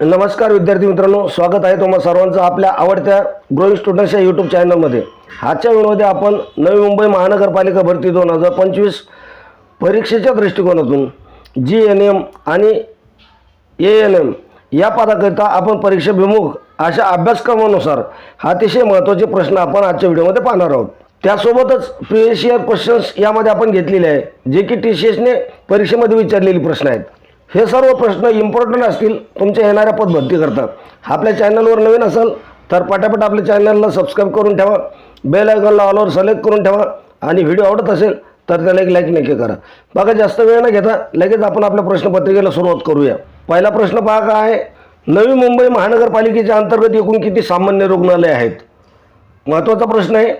नमस्कार विद्यार्थी मित्रांनो स्वागत आहे तुम्हाला सर्वांचं आपल्या आवडत्या ग्रोईंग स्टुडंट्सच्या यूट्यूब चॅनलमध्ये. आजच्या व्हिडिओमध्ये आपण नवी मुंबई महानगरपालिका भरती दोन हजार पंचवीस परीक्षेच्या दृष्टिकोनातून जी एन एम आणि ए एन एम या पदाकरिता आपण परीक्षाभिमुख अशा अभ्यासक्रमानुसार अतिशय महत्त्वाचे प्रश्न आपण आजच्या व्हिडिओमध्ये पाहणार आहोत. त्यासोबतच प्रिवियस इयर क्वेश्चन्स यामध्ये आपण घेतलेले आहे जे की टी सी एसने परीक्षेमध्ये विचारलेले प्रश्न आहेत. हे सर्व प्रश्न इम्पॉर्टंट असतील तुमच्या येणाऱ्या पदभरती करतात. आपल्या चॅनलवर नवीन असाल तर पटापट आपल्या चॅनलला सबस्क्राईब करून ठेवा बेल आयकॉनला ऑलवर सिलेक्ट करून ठेवा आणि व्हिडिओ आवडत असेल तर त्याला एक लाईक नक्की करा. बघा जास्त वेळ न घेता लगेच आपण आपल्या प्रश्नपत्रिकेला सुरुवात करूया. पहिला प्रश्न पहा काय आहे? नवी मुंबई महानगरपालिकेच्या अंतर्गत एकूण किती सामान्य रुग्णालय आहेत? महत्त्वाचा प्रश्न आहे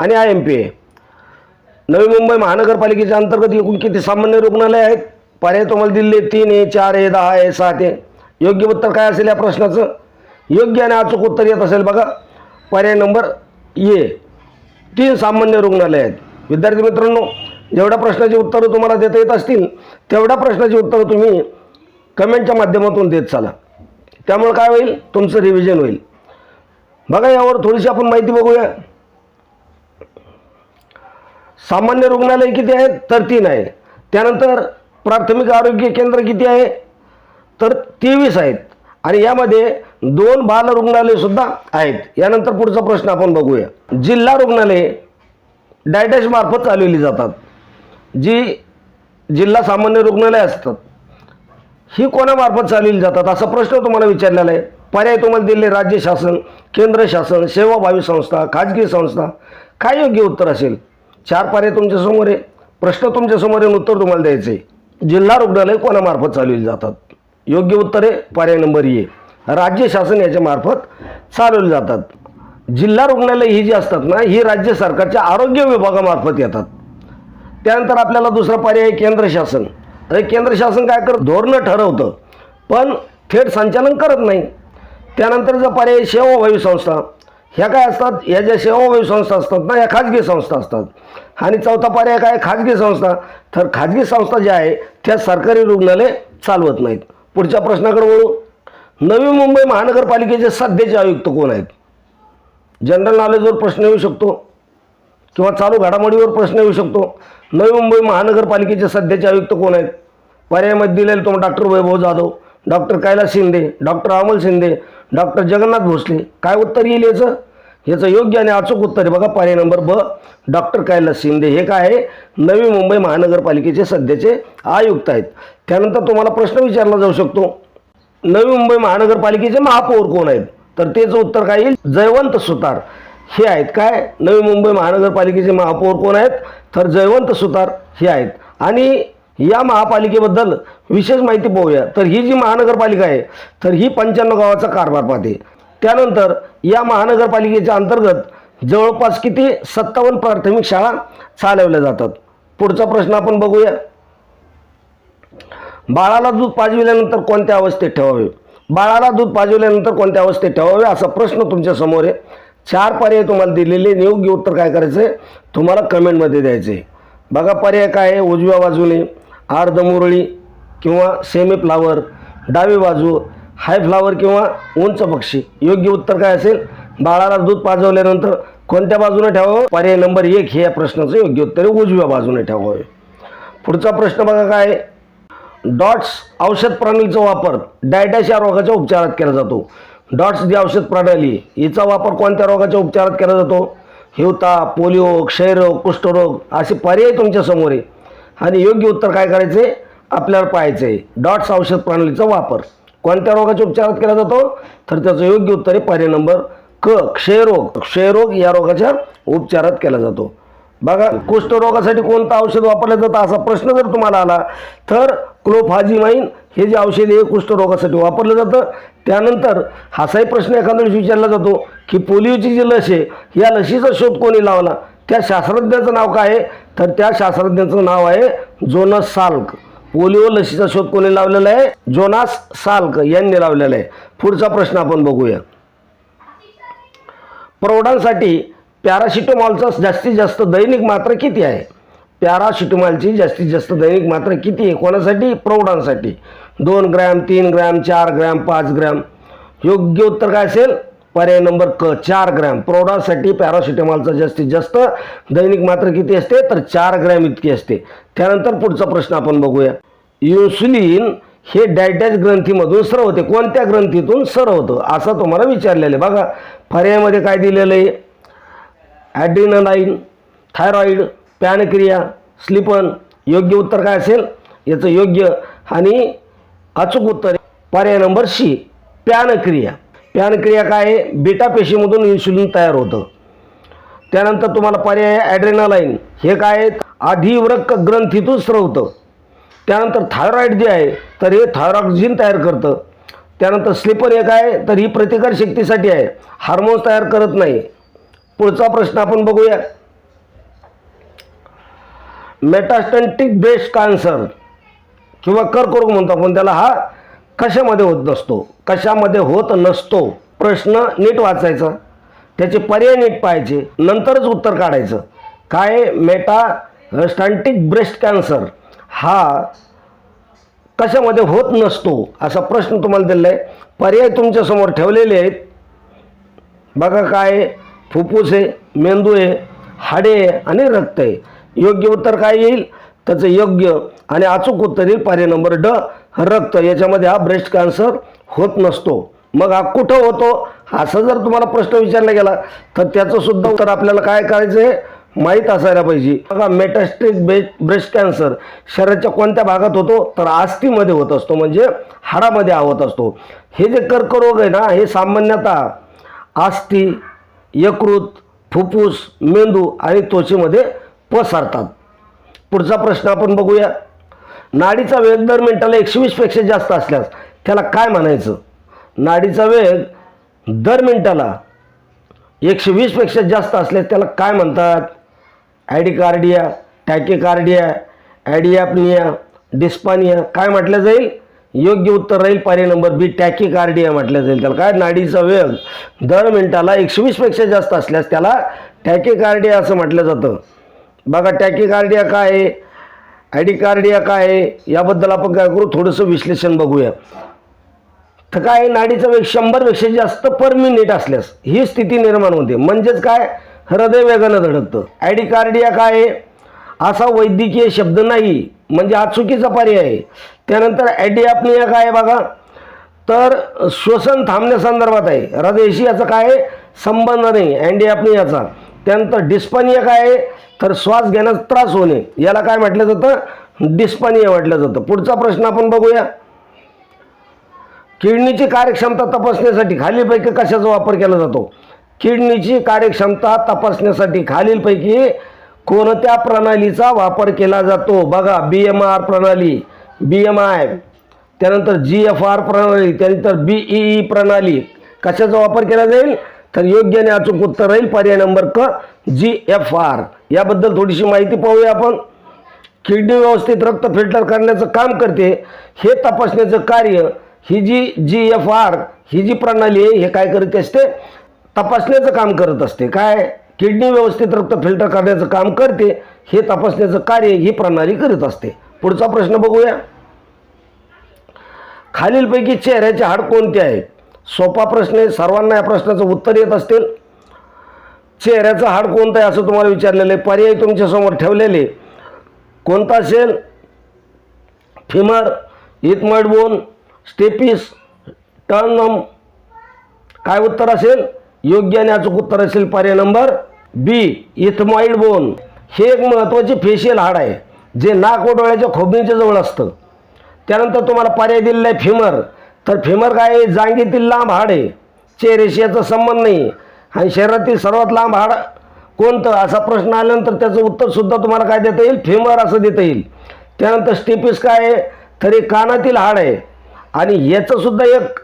आणि आय एम पी आहे नवी मुंबई महानगरपालिकेच्या अंतर्गत एकूण किती सामान्य रुग्णालय आहेत? पर्याय तुम्हाला दिले तीन आहे चार आहे दहा आहे सात आहे. योग्य उत्तर काय असेल या प्रश्नाचं? योग्य आणि अचूक उत्तर येत असेल बघा. पर्याय नंबर ए. तीन सामान्य रुग्णालय आहेत. विद्यार्थी मित्रांनो जेवढ्या प्रश्नाची उत्तरं तुम्हाला देता येत असतील तेवढ्या प्रश्नाची उत्तरं तुम्ही कमेंटच्या माध्यमातून देत चाला. त्यामुळे काय होईल? तुमचं रिव्हिजन होईल. बघा यावर थोडीशी आपण माहिती बघूया. सामान्य रुग्णालय किती आहेत? तर तीन आहे. त्यानंतर प्राथमिक आरोग्य केंद्र किती आहे? तर तेवीस आहेत. आणि यामध्ये दोन बाल रुग्णालयसुद्धा आहेत. यानंतर पुढचा प्रश्न आपण बघूया. जिल्हा रुग्णालये डायटॅश मार्फत चालवली जातात. जी जिल्हा सामान्य रुग्णालय असतात. ही कोणामार्फत चालवली जातात? असा प्रश्न तुम्हाला विचारलेला आहे. पर्याय तुम्हाला दिले राज्य शासन केंद्र शासन सेवाभावी संस्था खाजगी संस्था. काय योग्य उत्तर असेल? चार पर्याय तुमच्यासमोर आहे. प्रश्न तुमच्यासमोर येऊन उत्तर तुम्हाला द्यायचं आहे. जिल्हा रुग्णालय कोणामार्फत चालवली जातात? योग्य उत्तर आहे पर्याय नंबर ए. राज्य शासन याच्या मार्फत चालवली जातात. जिल्हा रुग्णालय ही जी असतात ना ही राज्य सरकारच्या आरोग्य विभागामार्फत येतात. त्यानंतर आपल्याला दुसरा पर्याय आहे केंद्र शासन. अरे केंद्र शासन काय करत धोरणं ठरवतं पण थेट संचालन करत नाही. त्यानंतरचा पर्याय सेवाभावी संस्था. ह्या काय असतात? या ज्या सेवाभावी संस्था असतात ना या खाजगी संस्था असतात. आणि चौथा पर्याय काय? खाजगी संस्था. तर खाजगी संस्था ज्या आहे त्या सरकारी रुग्णालय चालवत नाहीत. पुढच्या प्रश्नाकडे वळू. नवी मुंबई महानगरपालिकेचे सध्याचे आयुक्त कोण आहेत? जनरल नॉलेजवर प्रश्न येऊ शकतो. किंवा चालू घडामोडीवर प्रश्न येऊ शकतो. नवी मुंबई महानगरपालिकेचे सध्याचे आयुक्त कोण आहेत? पर्यायामध्ये दिलेले तुम्हाला doctor Vaibhav Jadhav doctor Kailas Shinde doctor Amol Shinde doctor Jagannath Bhosale. काय उत्तर येईल याचं? याचं योग्य आणि अचूक उत्तर आहे बघा पर्याय नंबर ब. डॉक्टर कैलास शिंदे. हे काय आहे? नवी मुंबई महानगरपालिकेचे सध्याचे आयुक्त आहेत. त्यानंतर तुम्हाला प्रश्न विचारला जाऊ शकतो. नवी मुंबई महानगरपालिकेचे महापौर कोण आहेत? तर त्याचं उत्तर काय येईल? जयवंत सुतार. हे आहेत काय? नवी मुंबई महानगरपालिकेचे महापौर कोण आहेत? तर जयवंत सुतार हे आहेत. आणि या महापालिकेबद्दल विशेष माहिती पाहूया. तर ही जी महानगरपालिका आहे तर ही पंच्याण्णव गावाचा कारभार पाहते. त्यानंतर या महानगरपालिकेच्या अंतर्गत जवळपास किती सत्तावन्न प्राथमिक शाळा चालवल्या जातात? पुढचा प्रश्न आपण बघूया. बाळाला दूध पाजविल्यानंतर कोणत्या अवस्थेत ठेवावे? बाळाला दूध पाजविल्यानंतर कोणत्या अवस्थेत ठेवावे? असा प्रश्न तुमच्यासमोर आहे. चार पर्याय तुम्हाला दिलेले नियोग्य उत्तर काय करायचं आहे तुम्हाला कमेंटमध्ये द्यायचं आहे बघा पर्याय काय आहे? उजव्या बाजूने अर्धमुरळी किंवा सेमी फ्लावर डावी बाजू हाय फ्लावर किंवा उंच पक्षी. योग्य उत्तर काय असेल? बाळाला दूध पाजवल्यानंतर कोणत्या बाजूने ठेवावं? पर्याय नंबर एक हे या प्रश्नाचं योग्य उत्तर उजव्या बाजूने ठेवावे. पुढचा प्रश्न बघा काय डॉट्स औषध प्रणालीचा वापर. डायटॅश या रोगाच्या उपचारात केला जातो. डॉट्स जी औषध प्रणाली. हिचा वापर कोणत्या रोगाच्या उपचारात केला जातो? हिवता पोलिओ क्षयरोग कुष्ठरोग असे पर्याय तुमच्यासमोर आहे. आणि योग्य उत्तर काय करायचं? आहे आपल्याला पाहायचं. आहे डॉट्स औषध प्रणालीचा वापर. कोणत्या रोगाच्या उपचारात केला जातो? तर त्याचं योग्य उत्तर आहे पर्याय नंबर क क्षयरोग. क्षयरोग या रोगाच्या उपचारात केला जातो. बघा कुष्ठरोगासाठी कोणतं औषध वापरलं जातं असा प्रश्न जर तुम्हाला आला तर क्लोफाजिमाइन हे जे औषध आहे कुष्ठरोगासाठी वापरलं जातं. त्यानंतर हासाही प्रश्न एखाद्या विचारला जातो की पोलिओची जी लस आहे या लशीचा शोध कोणी लावला? त्या शास्त्रज्ञाचं नाव काय आहे? तर त्या शास्त्रज्ञाचं नाव आहे जोनस साल्क. पोलिओ लसीचा शोध कोणी लावलेला आहे? जोनास साल्क यांनी लावलेला आहे. पुढचा प्रश्न आपण बघूया. प्रौढांसाठी पॅरासिटामॉलचा जास्तीत जास्त दैनिक मात्रा किती आहे? पॅरासिटोमॉलची जास्तीत जास्त दैनिक मात्रा किती आहे? कोणासाठी? प्रौढांसाठी. दोन ग्रॅम तीन ग्रॅम चार ग्रॅम पाच ग्रॅम. योग्य उत्तर काय असेल? पर्याय नंबर क चार ग्रॅम. प्रौढासाठी पॅरासिटेमॉलचा जास्तीत जास्त दैनिक मात्र किती असते? तर चार ग्रॅम इतकी असते. त्यानंतर पुढचा प्रश्न आपण बघूया. इन्सुलिन हे डायटॅच ग्रंथीमधून सरवते कोणत्या ग्रंथीतून सरवतं असं तुम्हाला विचारलेलं आहे. बघा पर्यायामध्ये काय दिलेलं आहे? Adrenaline thyroid pancreas spleen. योग्य उत्तर काय असेल? याचं योग्य आणि अचूक उत्तर पर्याय नंबर सी पॅनक्रिया. पॅनक्रिया काय आहे? बीटा पेशीमधून इन्सुलिन तयार होतं. त्यानंतर तुम्हाला पर्याय ॲड्रेनालाईन हे काय आहे? अधिवृक्क ग्रंथीतून स्रवतं. त्यानंतर थायरॉईड जे आहे तर हे थायरॉक्झिन तयार करतं. त्यानंतर स्लिपर हे काय तर ही प्रतिकार शक्तीसाठी आहे. हार्मोन्स तयार करत नाही. पुढचा प्रश्न आपण बघूया. मेटास्टंटिक ब्रेस्ट कॅन्सर किंवा कर्करोग म्हणतो आपण त्याला हा कशामध्ये होत नसतो कशामध्ये होत नसतो प्रश्न नीट वाचायचा त्याचे पर्याय नीट पाहायचे नंतरच उत्तर काढायचं. काय मेटा स्टँटिक ब्रेस्ट कॅन्सर हा कशामध्ये होत नसतो असा प्रश्न तुम्हाला दिलेला आहे पर्याय तुमच्यासमोर ठेवलेले आहेत. बघा काय आहे? फुफ्फुस आहे मेंदू आहे हाडे आहे आणि रक्त आहे. योग्य उत्तर काय येईल? त्याचं योग्य आणि अचूक उत्तर येईल. पर्याय नंबर ड रक्त याच्यामध्ये हा ब्रेस्ट कॅन्सर होत नसतो. मग हा कुठं होतो? असं जर तुम्हाला प्रश्न विचारला गेला तर त्याचं सुद्धा उत्तर आपल्याला काय करायचं आहे? माहीत असायला पाहिजे. बघा मेटास्टिक ब्रे ब्रेस्ट कॅन्सर शरीराच्या कोणत्या भागात होतो? तर आस्थीमध्ये होत असतो म्हणजे हाडामध्ये आवत असतो. हे जे कर्करोग आहे ना हे सामान्यतः आस्थी यकृत फुफ्फुस मेंदू आणि त्वचेमध्ये पसरतात. पुढचा प्रश्न आपण बघूया. नाडीचा वेग दर मिनिटाला एकशे वीसपेक्षा जास्त असल्यास त्याला काय म्हणायचं? नाडीचा वेग दर मिनिटाला एकशे वीसपेक्षा जास्त असल्यास त्याला काय म्हणतात? ॲडिकार्डिया टॅकेकार्डिया ॲडियापनिया डिस्पानिया काय म्हटलं जाईल? योग्य उत्तर राहील पर्याय नंबर बी टॅकेकार्डिया म्हटलं जाईल. त्याला काय? नाडीचा वेग दर मिनिटाला एकशे वीसपेक्षा जास्त असल्यास त्याला टॅकेकार्डिया असं म्हटलं जातं. बघा टॅकेकार्डिया काय आहे? ॲडिकार्डिया काय आहे? याबद्दल आपण काय करू? थोडंसं विश्लेषण बघूया. तर काय नाडीचा वेग शंभरपेक्षा जास्त पर मिनिट असल्यास ही स्थिती निर्माण होते. म्हणजेच काय? हृदय वेगानं धडकतं. ॲडिकार्डिया काय आहे? असा वैद्यकीय शब्द नाही. म्हणजे हा चुकीचा पर्याय आहे. त्यानंतर ॲडियापनिया काय आहे बघा? तर श्वसन थांबण्यासंदर्भात आहे. हृदयशी याचा काय आहे? संबंध नाही. अँडियापनियाचा त्यानंतर डिस्पनिया काय आहे? तर श्वास घेण्यास त्रास होणे. याला काय म्हटलं जातं? डिस्पनिया म्हटलं जातं. पुढचा प्रश्न आपण बघूया. किडनीची कार्यक्षमता तपासण्यासाठी खालीलपैकी कशाचा वापर केला जातो? किडनीची कार्यक्षमता तपासण्यासाठी खालीलपैकी कोणत्या प्रणालीचा वापर केला जातो? बघा बी एम आर प्रणाली बी एम आय त्यानंतर जी एफ आर प्रणाली त्यानंतर बी ई प्रणाली. कशाचा वापर केला जाईल? तर योग्य आणि अचूक उत्तर राहील. पर्याय नंबर क जी एफ आर. याबद्दल थोडीशी माहिती पाहूया आपण. किडनी व्यवस्थित रक्त फिल्टर करण्याचं काम करते. हे तपासण्याचं कार्य ही जी जी एफ आर ही जी प्रणाली आहे हे काय करत असते? तपासण्याचं काम करत असते. काय? किडनी व्यवस्थित रक्त फिल्टर करण्याचं काम करते. हे तपासण्याचं कार्य ही प्रणाली करत असते. पुढचा प्रश्न बघूया. खालीलपैकी चेहऱ्याचे हाड कोणते आहेत? सोपा प्रश्न आहे. सर्वांना या प्रश्नाचं उत्तर येत असतील. चेहऱ्याचं हाड कोणतं आहे असं तुम्हाला विचारलेलं आहे. पर्याय तुमच्यासमोर ठेवलेले कोणता असेल? Femur ethmoid bone stapes sternum. काय उत्तर असेल? योग्य आणि अचूक उत्तर असेल पर्याय नंबर बी इथमाइड बोन. हे एक महत्त्वाचे फेशियल हाड आहे. जे नाक व डोळ्याच्या खोबणीच्या जवळ असतं. त्यानंतर तुम्हाला पर्याय दिलेला आहे फिमर. तर फेमर काय आहे जांगेतील लांब हाड आहे. चे याचा संबंध नाही. आणि शरीरातील सर्वात लांब हाड कोणतं? असा प्रश्न आल्यानंतर त्याचं उत्तरसुद्धा तुम्हाला काय देता येईल? फेमर असं देता येईल. त्यानंतर स्टेपिस काय आहे? तरी कानातील हाड आहे. आणि याचंसुद्धा एक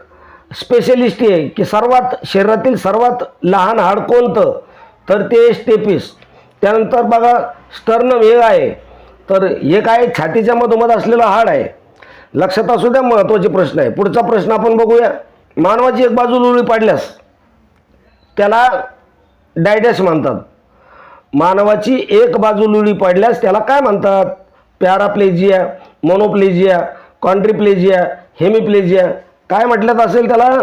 स्पेशलिस्ट आहे की सर्वात शरीरातील सर्वात लहान हाड कोणतं? तर ते स्टेपिस. त्यानंतर बघा स्टर्नम हे आहे. तर हे काय? छातीच्या मधोमध असलेलं हाड आहे. लक्षात असू द्या महत्त्वाचे प्रश्न आहे. पुढचा प्रश्न आपण बघूया. मानवाची एक बाजू लुळी पाडल्यास त्याला डायडॅश म्हणतात. मानवाची एक बाजू लुळी पडल्यास त्याला काय म्हणतात? Paraplegia monoplegia quadriplegia hemiplegia. काय म्हटल्यात असेल त्याला?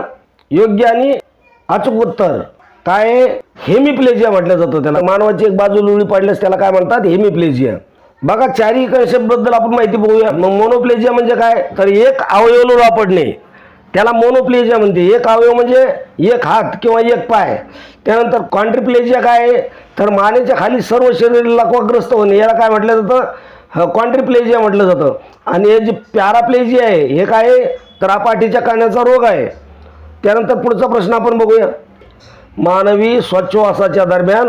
योग्य आणि अचूक उत्तर. काय? हेमिप्लेजिया म्हटलं जातं त्याला. मानवाची एक बाजू लुळी पडल्यास त्याला काय म्हणतात? हेमिप्लेजिया. बघा चारी कन्सेप्टबद्दल आपण माहिती बघूया. मग मोनोप्लेजिया म्हणजे काय? तर एक अवयव लुळा पडणे त्याला मोनोप्लेजिया म्हणते. एक अवयव म्हणजे एक हात किंवा एक पाय. त्यानंतर क्वांट्रीप्लेजिया काय आहे? तर मानेच्या खाली सर्व शरीर लकवाग्रस्त होणे. याला काय म्हटलं जातं? क्वांट्रीप्लेजिया म्हटलं जातं. आणि हे जे पॅराप्लेजिया आहे हे काय आहे? तर अपाठीच्या काण्याचा रोग आहे. त्यानंतर पुढचा प्रश्न आपण बघूया. मानवी स्वच्छवासाच्या दरम्यान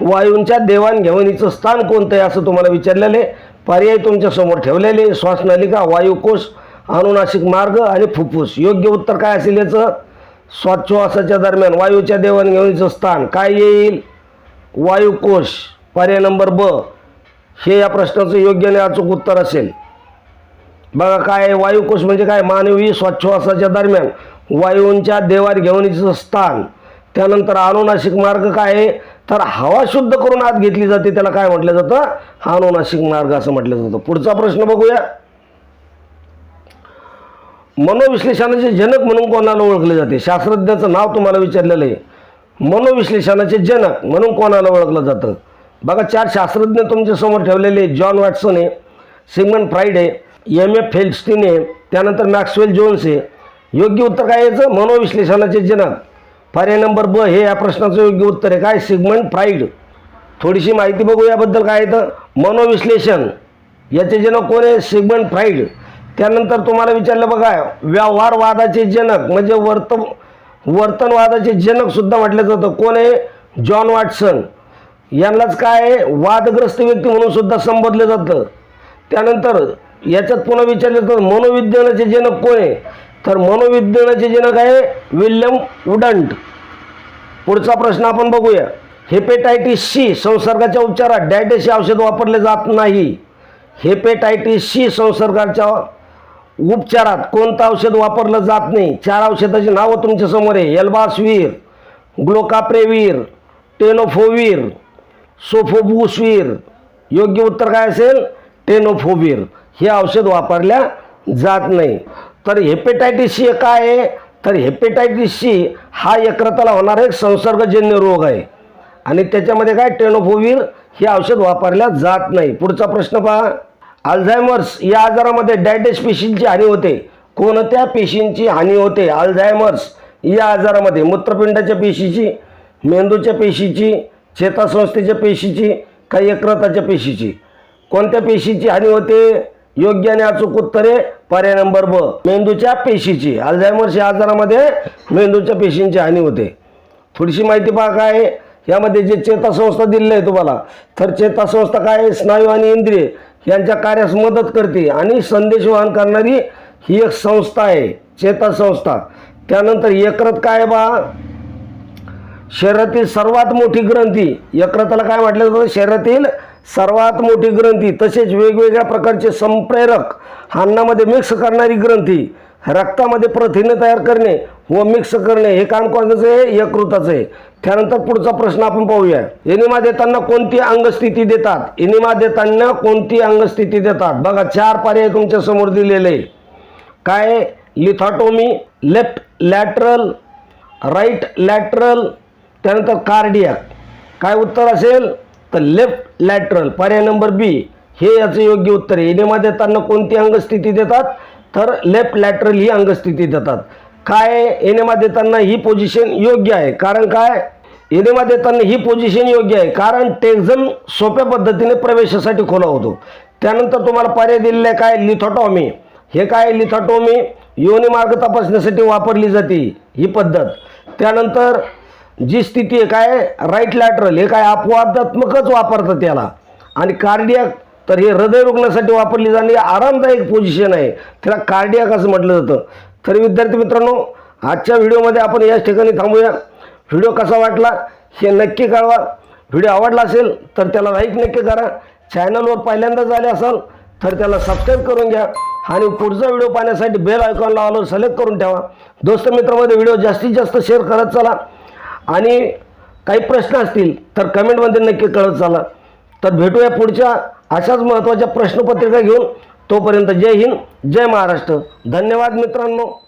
वायूंच्या देवाणघेवाणीचं स्थान कोणतं आहे असं तुम्हाला विचारलेले पर्याय तुमच्यासमोर ठेवलेले श्वासनलिका वायुकोश अनुनाशिक मार्ग आणि फुफ्फुस. योग्य उत्तर काय असेल याचं? श्वासोश्वासाच्या दरम्यान वायूच्या देवाणघेवाणीचं स्थान काय येईल? वायुकोश पर्याय नंबर ब. हे या प्रश्नाचं योग्य आणि अचूक उत्तर असेल. बघा काय आहे? वायुकोश म्हणजे काय? मानवी श्वासोश्वासाच्या दरम्यान वायूंच्या देवाणघेवाणीचं स्थान. त्यानंतर अनुनाशिक मार्ग काय आहे? तर हवा शुद्ध करून आत घेतली जाते त्याला काय म्हटलं जातं? हा अनुनाशिक मार्ग असं म्हटलं जातं. पुढचा प्रश्न बघूया. मनोविश्लेषणाचे जनक म्हणून कोणाला ओळखले जाते? शास्त्रज्ञाचं नाव तुम्हाला विचारलेलं आहे. मनोविश्लेषणाचे जनक म्हणून कोणाला ओळखलं जातं? बघा चार शास्त्रज्ञ तुमच्यासमोर ठेवलेले आहे. जॉन वॅटसन आहे सिगमंड फ्राईड आहे एम एफ फेल्स्टीन आहे त्यानंतर मॅक्सवेल जोन्स आहे. योग्य उत्तर काय याचं? मनोविश्लेषणाचे जनक. पर्याय नंबर ब हे या प्रश्नाचं योग्य उत्तर आहे. काय? सिगमंड फ्राईड थोडीशी माहिती बघू याबद्दल काय येतं मनोविश्लेषण. याचे जनक कोण आहे? सिगमंड फ्राईड त्यानंतर तुम्हाला विचारलं बघा व्यवहारवादाचे जनक म्हणजे वर्त वर्तनवादाचे जनकसुद्धा म्हटलं जातं. कोण आहे? जॉन वॉटसन यांनाच काय आहे? वादग्रस्त व्यक्ती म्हणून सुद्धा संबोधलं जातं. त्यानंतर याच्यात पुन्हा विचारलं तर मनोविज्ञानाचे जनक कोण आहे? तर मनोविज्ञानाचे जनक आहे विल्यम उडंट पुढचा प्रश्न आपण बघूया. हेपेटायटिस सी संसर्गाच्या उपचारात डायटेस हे औषध वापरले जात नाही. हेपेटायटिस सी संसर्गाच्या उपचारात कोणतं औषध वापरलं जात नाही? चार औषधाची नावं तुमच्यासमोर आहे. एल्बासवीर ग्लोकाप्रेवीर टेनोफोवीर सोफोबुसवीर. योग्य उत्तर काय असेल? टेनोफोवीर. हे औषध वापरल्या जात नाही. तर हेपेटायटिस सी काय आहे? तर हेपेटायटिस सी हा यकृताला होणारा एक संसर्गजन्य रोग आहे. आणि त्याच्यामध्ये काय? टेनोफोवीर हे औषध वापरल्या जात नाही. पुढचा प्रश्न पहा. अल्झायमर्स या आजारामध्ये डायटेस पेशींची हानी होते. कोणत्या पेशींची हानी होते? अल्झायमर्स या आजारामध्ये मूत्रपिंडाच्या पेशीची मेंदूच्या पेशीची चेतासंस्थेच्या पेशीची का यकृताच्या पेशीची? कोणत्या पेशीची हानी होते? योग्य आणि अचूक उत्तरे पर्याय नंबर ब मेंदूच्या पेशीची. अल्झायमरच्या आजारामध्ये मेंदूच्या पेशींची हानी होते. थोडीशी माहिती पहा काय यामध्ये जे चेतासंस्था दिलेली आहे तुम्हाला तर चेतासंस्था काय आहे? स्नायू आणि इंद्रिय यांच्या कार्यास मदत करते आणि संदेश वाहन करणारी ही एक संस्था आहे चेतासंस्था. त्यानंतर यकृत काय आहे बा? शरीरातील सर्वात मोठी ग्रंथी. यकृताला काय म्हटलं जातं? शरीरातील सर्वात मोठी ग्रंथी तसेच वेगवेगळ्या प्रकारचे संप्रेरक अन्नामध्ये मिक्स करणारी ग्रंथी रक्तामध्ये प्रथिने तयार करणे व मिक्स करणे हे काम कोणाचं आहे? यकृताचं आहे. त्यानंतर पुढचा प्रश्न आपण पाहूया. एनिमा देताना कोणती अंगस्थिती देतात? एनिमा देताना कोणती अंगस्थिती देतात? बघा चार पर्याय तुमच्यासमोर दिलेले आहे. काय lithotomy left lateral right lateral त्यानंतर कार्डियाक. काय उत्तर असेल? तर लेफ्ट लॅटरल पर्याय नंबर बी हे याचं योग्य उत्तर आहे. एनेमा देताना कोणती अंगस्थिती देतात? तर लेफ्ट लॅटरल ही अंगस्थिती देतात. काय एनेमा देताना ही पोझिशन योग्य आहे. कारण काय? एनेमा देताना ही पोझिशन योग्य आहे. कारण टेक्झम सोप्या पद्धतीने प्रवेशासाठी खोला होतो. त्यानंतर तुम्हाला पर्याय दिलेला आहे काय? लिथोटॉमी. हे काय लिथोटॉमी? योनी मार्ग तपासण्यासाठी वापरली जाते ही पद्धत. त्यानंतर जी स्थिती आहे काय? राईट लॅटरल हे काय अपवादात्मकच वापरतात त्याला. आणि कार्डियाक तर हे हृदय रुग्णासाठी वापरली जाणारी आरामदायक पोझिशन आहे. त्याला कार्डियाक असं म्हटलं जातं. तर विद्यार्थी मित्रांनो आजच्या व्हिडिओमध्ये आपण याच ठिकाणी थांबूया. व्हिडिओ कसा वाटला हे नक्की कळवा. व्हिडिओ आवडला असेल तर त्याला लाईक नक्की करा. चॅनलवर पहिल्यांदा झाले असाल तर त्याला सबस्क्राईब करून घ्या. आणि पुढचा व्हिडिओ पाहण्यासाठी बेल आयकॉनला आलो सिलेक्ट करून ठेवा. दोस्त मित्रामध्ये व्हिडिओ जास्तीत जास्त शेअर करत चला. आणि काही प्रश्न असतील तर कमेंटमध्ये नक्की कळत चला. तर भेटूया पुढच्या अशाच महत्त्वाच्या प्रश्नपत्रिका घेऊन. तोपर्यंत जय हिंद जय महाराष्ट्र. धन्यवाद मित्रांनो.